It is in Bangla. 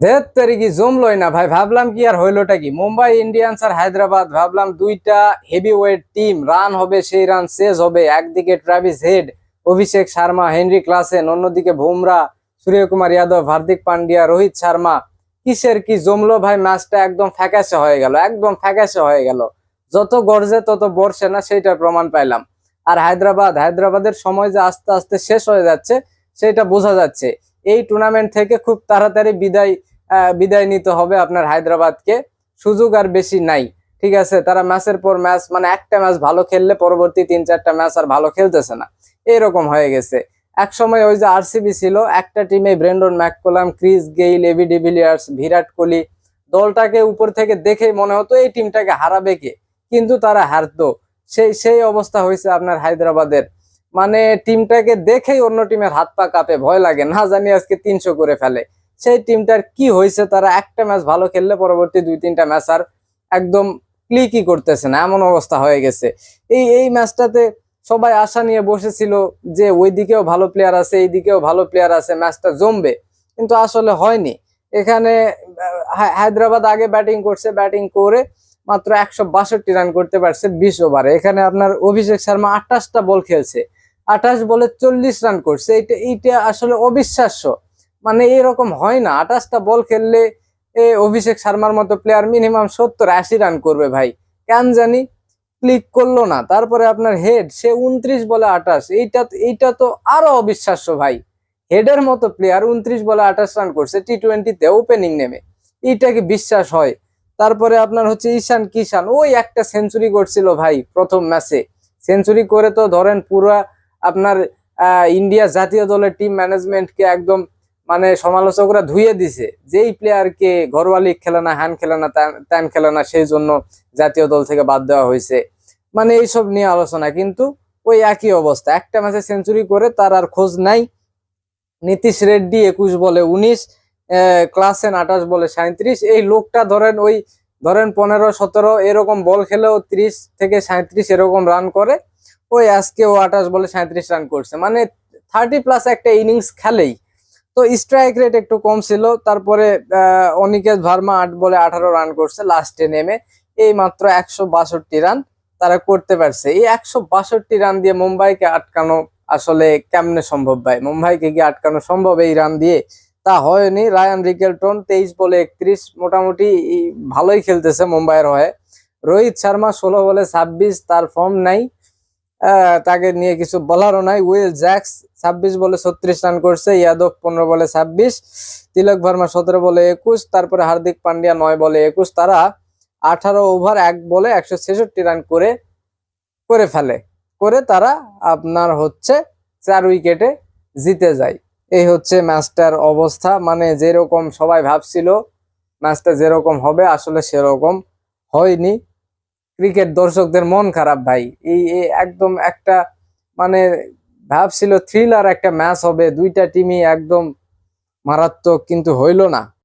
ধের তারিখি জমলই না ভাই, ভাবলাম কি আর হইলোটা কি? মুম্বাই ইন্ডিয়ান্স আর হায়দ্রাবাদ, ভাবলাম দুইটা হেভি ওয়েট টিম রান হবে, সেই রান শেষ হবে। একদিকে Travis Head Abhishek Sharma, Henry Klaasen, অন্যদিকে বুমরা, সূর্যকুমার যাদব, হার্দিক পান্ডিয়া, রোহিত শর্মা। কিসের কি জমলো ভাই? ম্যাচটা একদম ফ্যাকাশে হয়ে গেল, একদম ফ্যাকাশে হয়ে গেল। যত গর্জে তত বর্ষে না, সেইটার প্রমাণ পাইলাম। আর হায়দ্রাবাদ, হায়দ্রাবাদের সময় যে আস্তে আস্তে শেষ হয়ে যাচ্ছে সেটা বোঝা যাচ্ছে। এই টুর্নামেন্ট থেকে খুব তাড়াতাড়ি বিদায় বিদায় নিতে হবে আপনার হায়দ্রাবাদকে। সুযোগ আর বেশি নাই, ঠিক আছে? তারা ম্যাচের পর ম্যাচ মানে একটা ম্যাচ ভালো খেললে পরবর্তী তিন, চারটা ম্যাচ আর ভালো খেলতেছে না। এরকম হয়ে গেছে। এক সময় ওই যে আরসিবি ছিল, একটা টিমে Brendon McCullum, Chris Gayle, AB de Villiers, Virat Kohli, দলটাকে উপর থেকে দেখেই মনে হতো এই টিমটাকে হারাবে কে? কিন্তু তারা হারতো। সেই সেই অবস্থা হয়েছে আপনার হায়দ্রাবাদের। মানে টিমটাকে দেখেই অন্য টিমের হাত পা কাঁপে, ভয় লাগে। না জানি আজকে তিনশো করে ফেলে। সেই টিমটার কি হয়েছে, তারা একটা ম্যাচ ভালো খেললে পরবর্তী দুই, তিনটা ম্যাচ আর একদম ক্লিকই করতেছে না, এমন অবস্থা হয়ে গেছে। এই এই ম্যাচটাতে সবাই আশা নিয়ে বসেছিল যে ওই দিকেও ভালো প্লেয়ার আছে এই দিকেও ভালো প্লেয়ার আছে ম্যাচটা জমবে। কিন্তু আসলে হয়নি। এখানে হায়দ্রাবাদ আগে ব্যাটিং করছে ব্যাটিং করে মাত্র একশো বাষট্টি রান করতে পারছে বিশ ওভারে এখানে আপনার অভিষেক শর্মা আঠাশটা বল খেলছে। আঠাশ বলে চল্লিশ রান করছে। এইটা এইটা আসলে অবিশ্বাস্য। মানে এরকম হয় না। আঠাশটা বল খেললে এ অভিষেক শর্মার মতো প্লেয়ার মিনিমাম সত্তর আশি রান করবে ভাই। কেন জানি ক্লিক করল না। তারপরে আপনার হেড সে উনত্রিশ বলে আঠাশ। এইটা এইটা তো আরও অবিশ্বাস্য ভাই। হেডের মতো প্লেয়ার উনত্রিশ বলে আঠাশ রান করছে টি টোয়েন্টিতে ওপেনিং নেমে এইটা কি বিশ্বাস হয়? তারপরে আপনার হচ্ছে ঈশান কিষান, ওই একটা সেঞ্চুরি করছিল ভাই প্রথম ম্যাচে সেঞ্চুরি করে তো ধরেন পুরা আপনার ইন্ডিয়া জাতীয় দলের টিম ম্যানেজমেন্টকে একদম মানে সমালোচকরা ধুয়ে দিছে। যেই প্লেয়ারকে ঘরোয়া লিগ খেলে না হ্যান খেলে না ত্যান খেলে না, সেই জন্য জাতীয় দল থেকে বাদ দেওয়া হয়েছে। মানে এইসব নিয়ে আলোচনা, কিন্তু ওই একই অবস্থা। একটা ম্যাচে সেঞ্চুরি করে তার আর খোঁজ নাই। নীতিশ রেড্ডি একুশ বলে উনিশ ক্লাসেন আঠাশ বলে সাঁত্রিশ এই লোকটা ধরেন ওই, ধরেন পনেরো, সতেরো এরকম বল খেলেও ত্রিশ থেকে সাঁত্রিশ এরকম রান করে। ওই আজকে ও আঠাশ বলে সাঁত্রিশ রান করছে। মানে থার্টি প্লাস একটা ইনিংস খেলেই। তো স্ট্রাইক রেট একটু কম ছিল। তারপরে আহ, অনিকেত ভার্মা আট বলে আঠারো রান করছে লাস্টে নেমে এই মাত্র একশো বাষট্টি রান তারা করতে পারছে। এই একশো বাষট্টি রান দিয়ে মুম্বাইকে আটকানো আসলে কেমনে সম্ভব ভাই? মুম্বাইকে গিয়ে আটকানো সম্ভব এই রান দিয়ে? তা হয়নি। রায়ান রিকেলটন তেইশ বলে একত্রিশ মোটামুটি ভালোই খেলতেছে মুম্বাইয়ের হয়ে। রোহিত শর্মা ষোলো বলে ছাব্বিশ তার ফর্ম নাই। তাকে নিয়ে কিছু বলারও নাই। উইল জ্যাক্স ছাব্বিশ বলে ছত্রিশ রান করছে, ইয়াদব পনেরো বলে ছাব্বিশ, তিলক ভার্মা সতেরো বলে একুশ, তারপরে হার্দিক পান্ডিয়া নয় বলে একুশ। তারা আঠারো ওভার এক বলে একশো ছেষট্টি রান করে করে ফেলে। করে তারা আপনার হচ্ছে চার উইকেটে জিতে যায়। এই হচ্ছে ম্যাচটার অবস্থা। মানে যেরকম সবাই ভাবছিল, ম্যাচটা যেরকম হবে, আসলে সেরকম হয়নি। ক্রিকেট দর্শকদের মন খারাপ ভাই। এই একদম একটা মানে ভাবছিল থ্রিলার একটা ম্যাচ হবে, দুইটা টিমই একদম মারাত্মক কিন্তু হইল না।